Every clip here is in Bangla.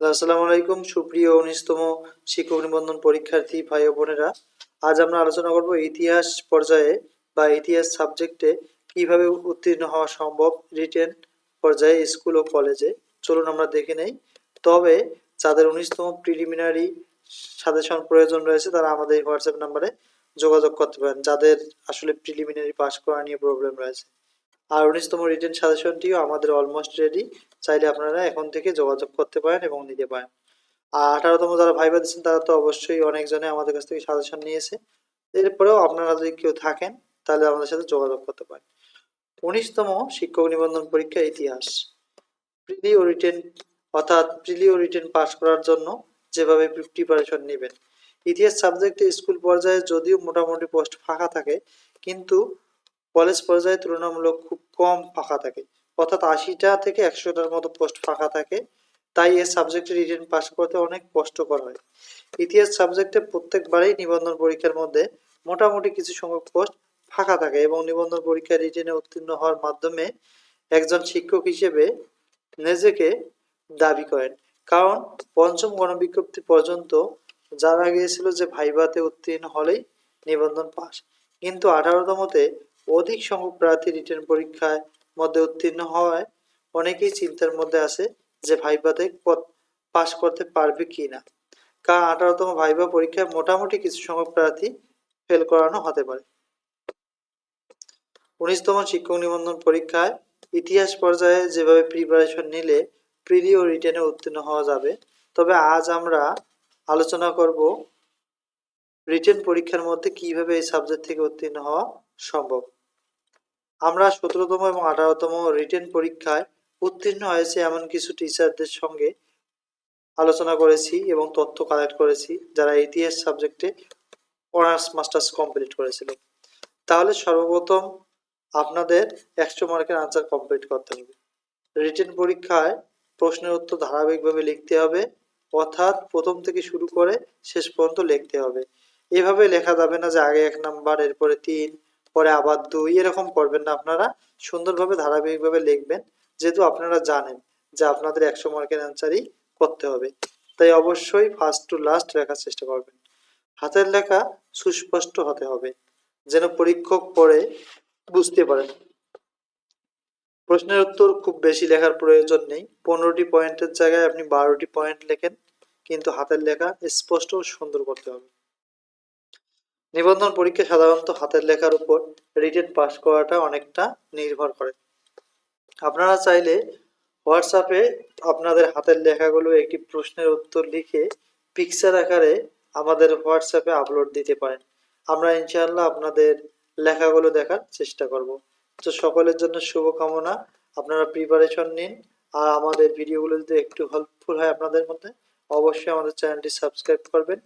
আসসালামু আলাইকুম, সুপ্রিয় উনিশতম শিক্ষক নিবন্ধন পরীক্ষার্থী ভাই বোনেরা। আজ আমরা আলোচনা করব ইতিহাস পর্যায়ে বা ইতিহাস সাবজেক্টে কীভাবে উত্তীর্ণ হওয়া সম্ভব রিটেন পর্যায়ে স্কুল ও কলেজে। চলুন আমরা দেখে নেই। তবে যাদের উনিশতম প্রিলিমিনারি সাজেশন প্রয়োজন রয়েছে, তারা আমাদের এই হোয়াটসঅ্যাপ নাম্বারে যোগাযোগ করতে পারেন, যাদের আসলে প্রিলিমিনারি পাস করা নিয়ে প্রবলেম রয়েছে। আর উনিশতম রিটেন সাজেশনটিও আমাদের অলমোস্ট রেডি। চাইলে আপনারা এখন থেকে যোগাযোগ করতে পারেন এবং নিতে পারেন। আর আঠারোতম যারা ভাইবা দিচ্ছেন, তারা তো অবশ্যই অনেকজনে আমাদের কাছ থেকে সাজেশন নিয়েছে। এরপরেও আপনারা যদি কেউ থাকেন, তাহলে আমাদের সাথে যোগাযোগ করতে পারেন। উনিশতম শিক্ষক নিবন্ধন পরীক্ষা ইতিহাস। প্রিলি ও রিটেন, অর্থাৎ প্রিলি ও রিটেন পাস করার জন্য যেভাবে প্রিপারেশন নেবেন। ইতিহাস সাবজেক্টে স্কুল পর্যায়ে যদিও মোটামুটি পোস্ট ফাঁকা থাকে, কিন্তু কলেজ পর্যায়ে তুলনামূলক খুব কম ফাঁকা থাকে। অর্থাৎ আশিটা থেকে একশোটার মতো পোস্ট ফাঁকা থাকে। তাই এই সাবজেক্টে রিটেন পাস করতে অনেক কষ্টকর হয়। ইতিহাস সাবজেক্টে প্রত্যেকবারেই নিবন্ধন পরীক্ষার মধ্যে মোটামুটি কিছু সংখ্যক পোস্ট ফাঁকা থাকে এবং নিবন্ধন পরীক্ষায় রিটেনে উত্তীর্ণ হওয়ার মাধ্যমে একজন শিক্ষক হিসেবে নিজেকে দাবি করেন। কারণ পঞ্চম গণবিজ্ঞপ্তি পর্যন্ত জানা গিয়েছিল যে ভাইভাতে উত্তীর্ণ হলেই নিবন্ধন পাস কিন্তু আঠারোতমতে অধিক সংখ্যক প্রার্থী রিটেন পরীক্ষায় মধ্যে উত্তীর্ণ হওয়ায় অনেকেই চিন্তার মধ্যে আছে যে ভাইভাতে পাশ করতে পারবে কি না কারণ আঠারোতম ভাইভা পরীক্ষায় মোটামুটি কিছু সংখ্যক প্রার্থী ফেল করানো হতে পারে। উনিশতম শিক্ষক নিবন্ধন পরীক্ষায় ইতিহাস পর্যায়ে যেভাবে প্রিপারেশন নিলে প্রিলি ও রিটেনে উত্তীর্ণ হওয়া যাবে, তবে আজ আমরা আলোচনা করব রিটেন পরীক্ষার মধ্যে কীভাবে এই সাবজেক্ট থেকে উত্তীর্ণ হওয়া সম্ভব। আমরা সতেরোতম এবং আঠারোতম রিটেন পরীক্ষায় উত্তীর্ণ হয়েছে এমন কিছু টিচারদের সঙ্গে আলোচনা করেছি এবং তথ্য কালেক্ট করেছি, যারা ইতিহাস সাবজেক্টে অনার্স মাস্টার্স কমপ্লিট করেছিল। তাহলে সর্বপ্রথম আপনাদের একশো মার্কের আনসার কমপ্লিট করতে হবে। রিটেন পরীক্ষায় প্রশ্নের উত্তর ধারাবাহিকভাবে লিখতে হবে, অর্থাৎ প্রথম থেকে শুরু করে শেষ পর্যন্ত লিখতে হবে। এভাবে লেখা যাবে না যে আগে এক নাম্বার এরপরে তিন পরে আবার দুই, এরকম করবেন না আপনারা। সুন্দরভাবে, ধারাবাহিকভাবে লিখবেন। যেহেতু আপনারা জানেন যে আপনাদের একশো মার্কের অ্যান্সারই করতে হবে। তাই অবশ্যই ফার্স্ট টু লাস্ট লেখার চেষ্টা করবেন। হাতের লেখা সুস্পষ্ট হতে হবে, যেন পরীক্ষক পড়ে বুঝতে পারেন। প্রশ্নের উত্তর খুব বেশি লেখার প্রয়োজন নেই। পনেরোটি পয়েন্টের জায়গায় আপনি বারোটি পয়েন্ট লেখেন, কিন্তু হাতের লেখা স্পষ্ট ও সুন্দর করতে হবে। নিবন্ধন পরীক্ষা সাধারণত হাতের লেখার উপর রিটেন পাস করাটা অনেকটা নির্ভর করে। আপনারা চাইলে হোয়াটসঅ্যাপে আপনাদের হাতের লেখাগুলো একটি প্রশ্নের উত্তর লিখে পিকচার আকারে আমাদের হোয়াটসঅ্যাপে আপলোড দিতে পারেন। আমরা ইনশাআল্লাহ আপনাদের লেখাগুলো দেখার চেষ্টা করব। তো সকলের জন্য শুভকামনা। আপনারা প্রিপারেশন নিন। আর আমাদের ভিডিওগুলো যদি একটু হেল্পফুল হয় আপনাদের মধ্যে, অবশ্যই আমাদের চ্যানেলটি সাবস্ক্রাইব করবেন।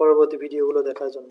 পরবর্তী ভিডিওগুলো দেখার জন্য।